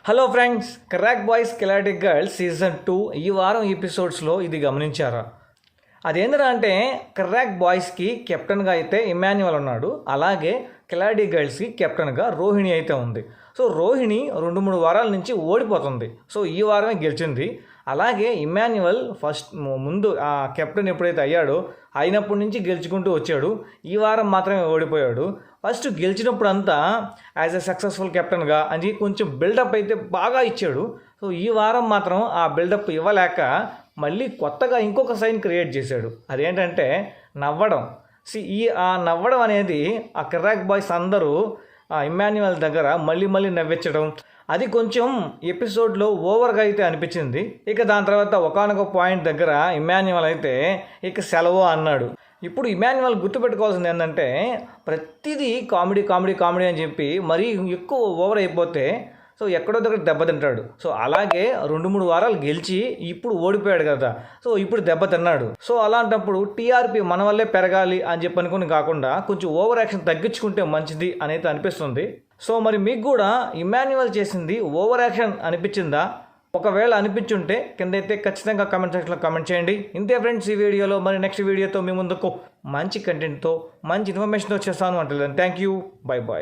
Hello friends crack boys కెలాటిక్ girls season two ఈ వారం ఎపిసోడ్స్లో ఇది గమనించారా? అదేంటంటే అంటే క్రాక్ బాయ్స్కి కెప్టెన్గా అయితే ఇమాన్యువల్ ఉన్నాడు. అలాగే కెలాడీ గర్ల్స్కి కెప్టెన్గా రోహిణి అయితే ఉంది. సో రోహిణి రెండు మూడు వారాల నుంచి ఓడిపోతుంది. సో ఈ వారమే గెలిచింది. అలాగే ఇమాన్యువల్ ఫస్ట్ ముందు ఆ కెప్టెన్ ఎప్పుడైతే అయ్యాడో అయినప్పటి నుంచి గెలుచుకుంటూ వచ్చాడు. ఈ వారం మాత్రమే ఓడిపోయాడు. ఫస్ట్ గెలిచినప్పుడు అంతా యాజ్ ఎ సక్సెస్ఫుల్ కెప్టెన్గా అని కొంచెం బిల్డప్ అయితే బాగా ఇచ్చాడు. సో ఈ వారం మాత్రం ఆ బిల్డప్ ఇవ్వలేక మళ్ళీ కొత్తగా ఇంకొక సైన్ క్రియేట్ చేశాడు. అదేంటంటే నవ్వడం. సి ఈ ఆ నవ్వడం అనేది ఆ కిరాక్ బాయ్స్ అందరూ ఆ ఇమాన్యువల్ దగ్గర మళ్ళీ మళ్ళీ నవ్వించడం. అది కొంచెం ఎపిసోడ్లో ఓవర్గా అయితే అనిపించింది. ఇక దాని తర్వాత ఒకనొక పాయింట్ దగ్గర ఇమాన్యువల్ అయితే ఇక సెలవు అన్నాడు. ఇప్పుడు ఇమాన్యువల్ గుర్తుపెట్టుకోవాల్సింది ఏంటంటే ప్రతిదీ కామెడీ కామెడీ కామెడీ అని చెప్పి మరీ ఎక్కువ ఓవర్ అయిపోతే సో ఎక్కడో దగ్గర దెబ్బతింటాడు సో అలాగే రెండు మూడు వారాలు గెలిచి ఇప్పుడు ఓడిపోయాడు కదా. సో ఇప్పుడు దెబ్బతిన్నాడు సో అలాంటప్పుడు టీఆర్పీ మన వల్లే పెరగాలి అని చెప్పి అనుకుని కాకుండా కొంచెం ఓవర్ యాక్షన్ తగ్గించుకుంటే మంచిది అనేది అనిపిస్తుంది. సో మరి మీకు కూడా ఇమాన్యువల్ చేసింది ఓవర్ యాక్షన్ అనిపించిందా? ఒకవేళ అనిపించుంటే కింద అయితే ఖచ్చితంగా కమెంట్ సెక్షన్లో కమెంట్ చేయండి. ఇంతే ఫ్రెండ్స్ ఈ వీడియోలో మరి నెక్స్ట్ వీడియోతో మీ ముందుకు మంచి కంటెంట్తో మంచి ఇన్ఫర్మేషన్తో వచ్చేస్తాను. అంటే థ్యాంక్ యూ బై బాయ్